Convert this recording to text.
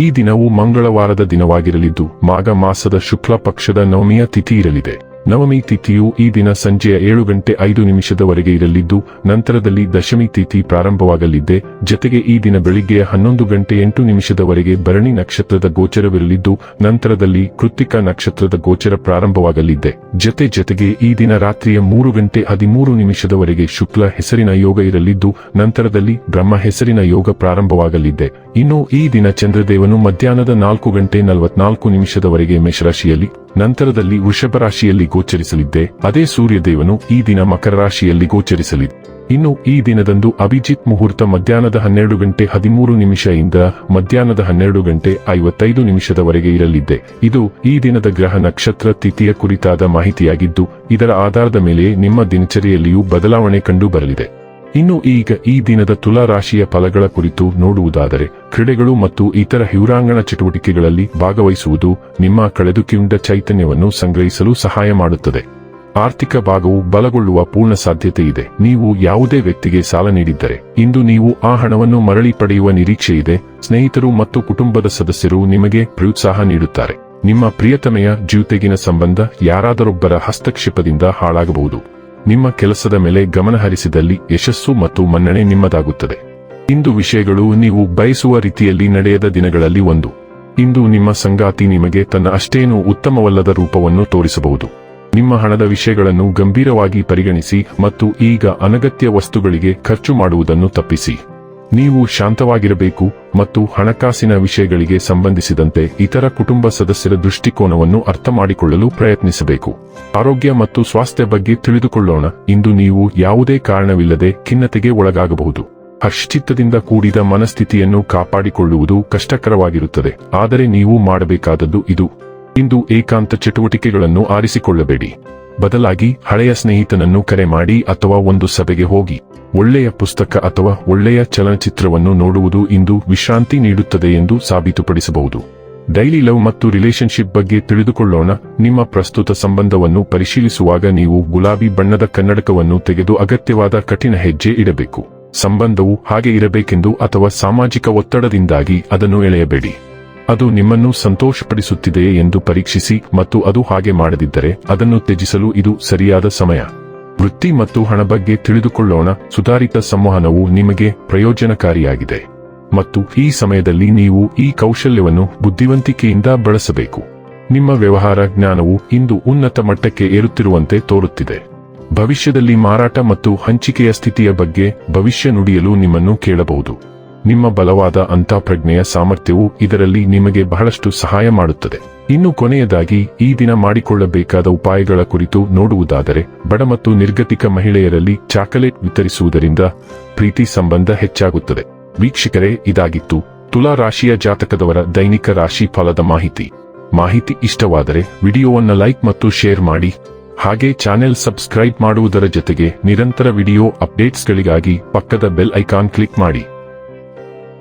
ಈ ದಿನವು ಮಂಗಳವಾರದ ದಿನವಾಗಿರಲಿದ್ದು ಮಾಘ ಮಾಸದ ಶುಕ್ಲ ಪಕ್ಷದ ನವಮಿಯ ತಿಥಿ ಇರಲಿದೆ. ನವಮಿ ತಿಥಿಯು ಈ ದಿನ ಸಂಜೆಯ ಏಳು ಗಂಟೆ ಐದು ನಿಮಿಷದವರೆಗೆ ಇರಲಿದ್ದು, ನಂತರದಲ್ಲಿ ದಶಮಿ ತಿಥಿ ಪ್ರಾರಂಭವಾಗಲಿದ್ದೆ ಜತೆಗೆ ಈ ದಿನ ಬೆಳಿಗ್ಗೆ ಹನ್ನೊಂದು ಗಂಟೆ ಎಂಟು ನಿಮಿಷದವರೆಗೆ ಭರಣಿ ನಕ್ಷತ್ರದ ಗೋಚರವಿರಲಿದ್ದು, ನಂತರದಲ್ಲಿ ಕೃತಿಕ ನಕ್ಷತ್ರದ ಗೋಚರ ಪ್ರಾರಂಭವಾಗಲಿದ್ದೆ ಜತೆ ಜತೆಗೆ ಈ ದಿನ ರಾತ್ರಿಯ ಮೂರು ಗಂಟೆ ಹದಿಮೂರು ನಿಮಿಷದವರೆಗೆ ಶುಕ್ಲ ಹೆಸರಿನ ಯೋಗ ಇರಲಿದ್ದು, ನಂತರದಲ್ಲಿ ಬ್ರಹ್ಮ ಹೆಸರಿನ ಯೋಗ ಪ್ರಾರಂಭವಾಗಲಿದ್ದೆ ಇನ್ನು ಈ ದಿನ ಚಂದ್ರದೇವನು ಮಧ್ಯಾಹ್ನದ ನಾಲ್ಕು ಗಂಟೆ ನಲವತ್ನಾಲ್ಕು ನಿಮಿಷದವರೆಗೆ ಮೇಷರಾಶಿಯಲ್ಲಿ ನಂತರದಲ್ಲಿ ವೃಷಭ ರಾಶಿಯಲ್ಲಿ ಗೋಚರಿಸಲಿದ್ದೆ. ಅದೇ ಸೂರ್ಯದೇವನು ಈ ದಿನ ಮಕರ ರಾಶಿಯಲ್ಲಿ ಗೋಚರಿಸಲಿದೆ ಇನ್ನು ಈ ದಿನದಂದು ಅಭಿಜಿತ್ ಮುಹೂರ್ತ ಮಧ್ಯಾಹ್ನದ ಹನ್ನೆರಡು ಗಂಟೆ ಹದಿಮೂರು ನಿಮಿಷ ಇಂದ ಮಧ್ಯಾಹ್ನದ ಹನ್ನೆರಡು ಗಂಟೆ ಐವತ್ತೈದು ನಿಮಿಷದವರೆಗೆ ಇರಲಿದೆ ಇದು ಈ ದಿನದ ಗ್ರಹ ನಕ್ಷತ್ರ ತಿಥಿಯ ಕುರಿತಾದ ಮಾಹಿತಿಯಾಗಿದ್ದು, ಇದರ ಆಧಾರದ ಮೇಲೆ ನಿಮ್ಮ ದಿನಚರಿಯಲ್ಲಿಯೂ ಬದಲಾವಣೆ ಕಂಡು ಬರಲಿದೆ ಇನ್ನು ಈಗ ಈ ದಿನದ ತುಲಾ ರಾಶಿಯ ಫಲಗಳ ಕುರಿತು ನೋಡುವುದಾದರೆ, ಕ್ರೀಡೆಗಳು ಮತ್ತು ಇತರ ಹಿರಾಂಗಣ ಚಟುವಟಿಕೆಗಳಲ್ಲಿ ಭಾಗವಹಿಸುವುದು ನಿಮ್ಮ ಕಳೆದುಕಿಂಡ ಚೈತನ್ಯವನ್ನು ಸಂಗ್ರಹಿಸಲು ಸಹಾಯ ಮಾಡುತ್ತದೆ. ಆರ್ಥಿಕ ಭಾಗವು ಬಲಗೊಳ್ಳುವ ಪೂರ್ಣ ಸಾಧ್ಯತೆ ಇದೆ. ನೀವು ಯಾವುದೇ ವ್ಯಕ್ತಿಗೆ ಸಾಲ ನೀಡಿದ್ದರೆ, ಇಂದು ನೀವು ಆ ಹಣವನ್ನು ಮರಳಿ ಪಡೆಯುವ ನಿರೀಕ್ಷೆ ಇದೆ. ಸ್ನೇಹಿತರು ಮತ್ತು ಕುಟುಂಬದ ಸದಸ್ಯರು ನಿಮಗೆ ಪ್ರೋತ್ಸಾಹ ನೀಡುತ್ತಾರೆ. ನಿಮ್ಮ ಪ್ರಿಯತಮೆಯ ಜ್ಯೂತೆಗಿನ ಸಂಬಂಧ ಯಾರಾದರೊಬ್ಬರ ಹಸ್ತಕ್ಷೇಪದಿಂದ ಹಾಳಾಗಬಹುದು. ನಿಮ್ಮ ಕೆಲಸದ ಮೇಲೆ ಗಮನ ಹರಿಸಿದಲ್ಲಿ ಯಶಸ್ಸು ಮತ್ತು ಮನ್ನಣೆ ನಿಮ್ಮದಾಗುತ್ತದೆ. ಇಂದು ವಿಷಯಗಳು ನೀವು ಬಯಸುವ ರೀತಿಯಲ್ಲಿ ನಡೆಯದ ದಿನಗಳಲ್ಲಿ ಒಂದು. ಇಂದು ನಿಮ್ಮ ಸಂಗಾತಿ ನಿಮಗೆ ತನ್ನ ಅಷ್ಟೇನೂ ಉತ್ತಮವಲ್ಲದ ರೂಪವನ್ನು ತೋರಿಸಬಹುದು. ನಿಮ್ಮ ಹಣದ ವಿಷಯಗಳನ್ನು ಗಂಭೀರವಾಗಿ ಪರಿಗಣಿಸಿ ಮತ್ತು ಈಗ ಅನಗತ್ಯ ವಸ್ತುಗಳಿಗೆ ಖರ್ಚು ಮಾಡುವುದನ್ನು ತಪ್ಪಿಸಿ. ನೀವು ಶಾಂತವಾಗಿರಬೇಕು ಮತ್ತು ಹಣಕಾಸಿನ ವಿಷಯಗಳಿಗೆ ಸಂಬಂಧಿಸಿದಂತೆ ಇತರ ಕುಟುಂಬ ಸದಸ್ಯರ ದೃಷ್ಟಿಕೋನವನ್ನು ಅರ್ಥ ಮಾಡಿಕೊಳ್ಳಲು ಪ್ರಯತ್ನಿಸಬೇಕು. ಆರೋಗ್ಯ ಮತ್ತು ಸ್ವಾಸ್ಥ್ಯ ಬಗ್ಗೆ ತಿಳಿದುಕೊಳ್ಳೋಣ. ಇಂದು ನೀವು ಯಾವುದೇ ಕಾರಣವಿಲ್ಲದೆ ಖಿನ್ನತೆಗೆ ಒಳಗಾಗಬಹುದು. ಅಶ್ಚಿತ್ತದಿಂದ ಕೂಡಿದ ಮನಸ್ಥಿತಿಯನ್ನು ಕಾಪಾಡಿಕೊಳ್ಳುವುದು ಕಷ್ಟಕರವಾಗಿರುತ್ತದೆ. ಆದರೆ ನೀವು ಮಾಡಬೇಕಾದದ್ದು ಇದು. ಇಂದು ಏಕಾಂತ ಚಟುವಟಿಕೆಗಳನ್ನು ಆರಿಸಿಕೊಳ್ಳಬೇಡಿ. ಬದಲಾಗಿ ಹಳೆಯ ಸ್ನೇಹಿತನನ್ನು ಕರೆ ಮಾಡಿ ಅಥವಾ ಒಂದು ಸಭೆಗೆ ಹೋಗಿ. ಒಳ್ಳೆಯ ಪುಸ್ತಕ ಅಥವಾ ಒಳ್ಳೆಯ ಚಲನಚಿತ್ರವನ್ನು ನೋಡುವುದು ಇಂದು ವಿಶ್ರಾಂತಿ ನೀಡುತ್ತದೆ ಎಂದು ಸಾಬೀತುಪಡಿಸಬಹುದು. ಡೈಲಿ ಲವ್ ಮತ್ತು ರಿಲೇಶನ್ಶಿಪ್ ಬಗ್ಗೆ ತಿಳಿದುಕೊಳ್ಳೋಣ. ನಿಮ್ಮ ಪ್ರಸ್ತುತ ಸಂಬಂಧವನ್ನು ಪರಿಶೀಲಿಸುವಾಗ ನೀವು ಗುಲಾಬಿ ಬಣ್ಣದ ಕನ್ನಡಕವನ್ನು ತೆಗೆದು ಅಗತ್ಯವಾದ ಕಠಿಣ ಹೆಜ್ಜೆ ಇಡಬೇಕು. ಸಂಬಂಧವು ಹಾಗೆ ಇರಬೇಕೆಂದು ಅಥವಾ ಸಾಮಾಜಿಕ ಒತ್ತಡದಿಂದಾಗಿ ಅದನ್ನು ಎಳೆಯಬೇಡಿ. ಅದು ನಿಮ್ಮನ್ನು ಸಂತೋಷಪಡಿಸುತ್ತಿದೆಯೇ ಎಂದು ಪರೀಕ್ಷಿಸಿ ಮತ್ತು ಅದು ಹಾಗೆ ಮಾಡದಿದ್ದರೆ ಅದನ್ನು ತ್ಯಜಿಸಲು ಇದು ಸರಿಯಾದ ಸಮಯ. ವೃತ್ತಿ ಮತ್ತು ಹಣ ಬಗ್ಗೆ ತಿಳಿದುಕೊಳ್ಳೋಣ. ಸುಧಾರಿತ ಸಂವಹನವು ನಿಮಗೆ ಪ್ರಯೋಜನಕಾರಿಯಾಗಿದೆ. ಮತ್ತು ಈ ಸಮಯದಲ್ಲಿ ನೀವು ಈ ಕೌಶಲ್ಯವನ್ನು ಬುದ್ಧಿವಂತಿಕೆಯಿಂದ ಬಳಸಬೇಕು. ನಿಮ್ಮ ವ್ಯವಹಾರ ಜ್ಞಾನವು ಇಂದು ಉನ್ನತ ಮಟ್ಟಕ್ಕೆ ಏರುತ್ತಿರುವಂತೆ ತೋರುತ್ತಿದೆ. ಭವಿಷ್ಯದಲ್ಲಿ ಮಾರಾಟ ಮತ್ತು ಹಂಚಿಕೆಯ ಸ್ಥಿತಿಯ ಬಗ್ಗೆ ಭವಿಷ್ಯ ನುಡಿಯಲು ನಿಮ್ಮನ್ನು ಕೇಳಬಹುದು. ನಿಮ್ಮ ಬಲವಾದ ಅಂತಃಪ್ರಜ್ಞೆಯ ಸಾಮರ್ಥ್ಯವು ಇದರಲ್ಲಿ ನಿಮಗೆ ಬಹಳಷ್ಟು ಸಹಾಯ ಮಾಡುತ್ತದೆ. ಇನ್ನು ಕೊನೆಯದಾಗಿ, ಈ ದಿನ ಮಾಡಿಕೊಳ್ಳಬೇಕಾದ ಉಪಾಯಗಳ ಕುರಿತು ನೋಡುವುದಾದರೆ, ಬಡ ಮತ್ತು ನಿರ್ಗತಿಕ ಮಹಿಳೆಯರಲ್ಲಿ ಚಾಕಲೇಟ್ ವಿತರಿಸುವುದರಿಂದ ಪ್ರೀತಿ ಸಂಬಂಧ ಹೆಚ್ಚಾಗುತ್ತದೆ. ವೀಕ್ಷಕರೇ, ಇದಾಗಿತ್ತು ತುಲಾ ರಾಶಿಯ ಜಾತಕದವರ ದೈನಿಕ ರಾಶಿ ಫಲದ ಮಾಹಿತಿ. ಮಾಹಿತಿ ಇಷ್ಟವಾದರೆ ವಿಡಿಯೋವನ್ನು ಲೈಕ್ ಮತ್ತು ಶೇರ್ ಮಾಡಿ. ಹಾಗೆ ಚಾನೆಲ್ ಸಬ್ಸ್ಕ್ರೈಬ್ ಮಾಡುವುದರ ಜೊತೆಗೆ ನಿರಂತರ ವಿಡಿಯೋ ಅಪ್ಡೇಟ್ಸ್ಗಳಿಗಾಗಿ ಪಕ್ಕದ ಬೆಲ್ ಐಕಾನ್ ಕ್ಲಿಕ್ ಮಾಡಿ.